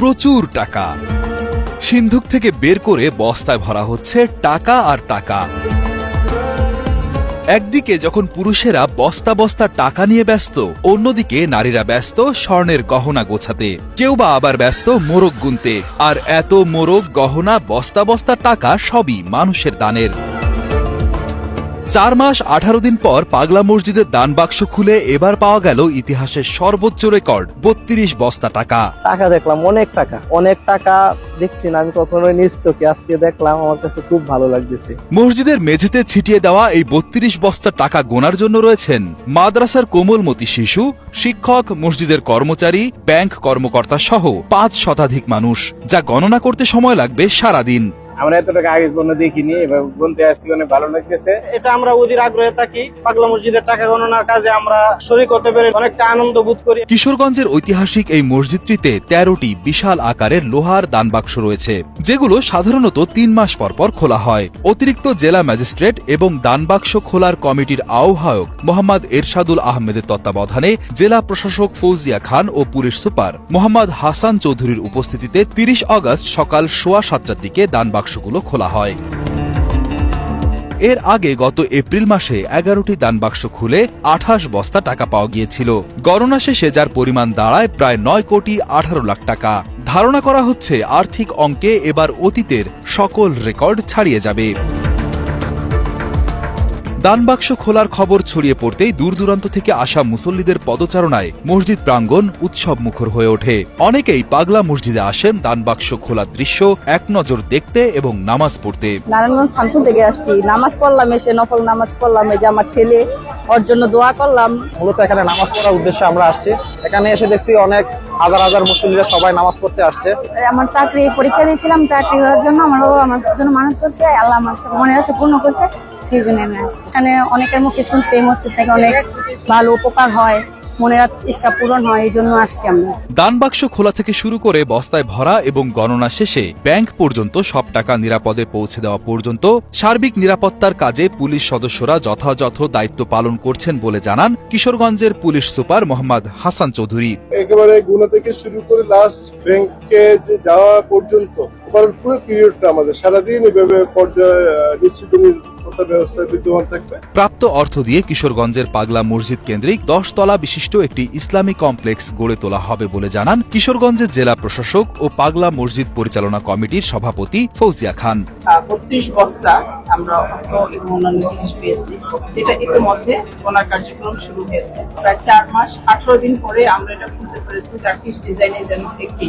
প্রচুর টাকা। সিন্ধুক থেকে বের করে বস্তায় ভরা হচ্ছে টাকা আর টাকা। একদিকে যখন পুরুষেরা বস্তা বস্তা টাকা নিয়ে ব্যস্ত, অন্যদিকে নারীরা ব্যস্ত স্বর্ণের গহনা গোছাতে। কেউ বা আবার ব্যস্ত মোরগ গুনতে। আর এত মোরগ, গহনা, বস্তা বস্তা টাকা সবই মানুষের দানের। চার মাস আঠারো দিন পর পাগলা মসজিদের দান বাক্স খুলে এবার পাওয়া গেল ইতিহাসের সর্বোচ্চ রেকর্ড বত্রিশ বস্তা টাকা। টাকা দেখলাম অনেক টাকা। অনেক টাকা দেখছি না আমি কখনোই নিজ চোখে আজকে দেখলাম আমার কাছে খুব ভালো লাগতেছে। মসজিদের মেঝেতে ছিটিয়ে দেওয়া এই বত্রিশ বস্তা টাকা গোনার জন্য রয়েছেন মাদ্রাসার কোমলমতি শিশু শিক্ষক মসজিদের কর্মচারী ব্যাংক কর্মকর্তা সহ পাঁচ শতাধিক মানুষ যা গণনা করতে সময় লাগবে সারাদিন। আমরা এত টাকা আগে কোনো দেখিনি এবার গুনতে আসছি অনেক ভালো লাগতেছে। এটা আমরা অধীর আগ্রহে থাকি পাগলা মসজিদের টাকা গণনার কাজে আমরা শরিক হতে পেরে অনেকটা আনন্দ বোধ করি। কিশোরগঞ্জের ঐতিহাসিক এই মসজিদটিতে তেরোটি বিশাল আকারের লোহার দানবাক্স রয়েছে যেগুলো সাধারণত তিন মাস পর পর খোলা হয়। অতিরিক্ত জেলা ম্যাজিস্ট্রেট এবং দানবাক্স খোলার কমিটির আহ্বায়ক মোহাম্মদ এরশাদুল আহমেদের তত্ত্বাবধানে জেলা প্রশাসক ফৌজিয়া খান ও পুলিশ সুপার মোহাম্মদ হাসান চৌধুরীর উপস্থিতিতে তিরিশ আগস্ট সকাল সোয়া সাতটার দিকে দানবাক্সগুলো খোলা হয়। এর আগে গত এপ্রিল মাসে এগারোটি দান বাক্স খুলে আঠাশ বস্তা টাকা পাওয়া গিয়েছিল। গণনা শেষে যার পরিমাণ দাঁড়ায় প্রায় নয় কোটি আঠারো লাখ টাকা। ধারণা করা হচ্ছে আর্থিক অঙ্কে এবার অতীতের সকল রেকর্ড ছাড়িয়ে যাবে। দানবাক্স খোলার খবর ছড়িয়ে পড়তেই দূর দূরান্ত থেকে আসা মুসল্লিদের পদচারণায় মসজিদ প্রাঙ্গণ উৎসব মুখর হয়ে ওঠে। অনেকেই পাগলা মসজিদে আসেন দানবাক্স খোলার দৃশ্য এক নজর দেখতে এবং নামাজ পড়তে। নারায়ণগঞ্জ থানপুর থেকে আসছি। নামাজ পড়লাম এসে নফল নামাজ পড়লাম এই যে আমার ছেলে ওর জন্য দোয়া করলাম। মূলত এখানে নামাজ পড়ার উদ্দেশ্যে আমরা আসছি। এখানে এসে দেখছি অনেক হাজার হাজার মুসল্লিরা সবাই নামাজ পড়তে আসছে। আমার চাকরি, পরীক্ষা দিয়েছিলাম চাকরি হওয়ার জন্য আমার বাবা আমার জন্য মানত করছে, আল্লাহ আমার মনে আছে পূর্ণ করছে, সেই জন্য আমি আসছি। এখানে অনেকের মুখে শুনছি, এই মসজিদ থেকে অনেক ভালো উপকার হয়। মনের ইচ্ছা পূরণ হয় এই জন্য আসছি আমরা। দানবাক্স খোলা থেকে শুরু করে বস্তায় ভরা এবং গণনা শেষে ব্যাংক পর্যন্ত সব টাকা নিরাপদে পৌঁছে দেওয়া পর্যন্ত সার্বিক নিরাপত্তার কাজে পুলিশ সদস্যরা যথাযথ দায়িত্ব পালন করছেন বলে জানান কিশোরগঞ্জের পুলিশ সুপার মোহাম্মদ হাসান চৌধুরী। একেবারে গুণা থেকে শুরু করে লাস্ট ব্যাংকে যাওয়া পর্যন্ত ওভারঅল পুরো পিরিয়ডটা আমাদের। সারাদিন এভাবে পর্যায়ে থাকবে। প্রাপ্ত অর্থ দিয়ে কিশোরগঞ্জের পাগলা মসজিদ কেন্দ্রিক দশ তলা বিশিষ্ট একটি ইসলামী কমপ্লেক্স গড়ে তোলা হবে বলে জানান কিশোরগঞ্জের জেলা প্রশাসক ও পাগলা মসজিদ পরিচালনা কমিটির সভাপতি ফৌজিয়া খান। বত্রিশ বস্তা আমরা অর্থ এবং অন্যান্য জিনিস পেয়েছি। যেটা ইতিমধ্যে ওনার কার্যক্রম শুরু হয়েছে। প্রায় চার মাস আঠারো দিন পরে আমরা এটা খুলতে পেরেছি। টার্কিশ ডিজাইনের জন্য একটি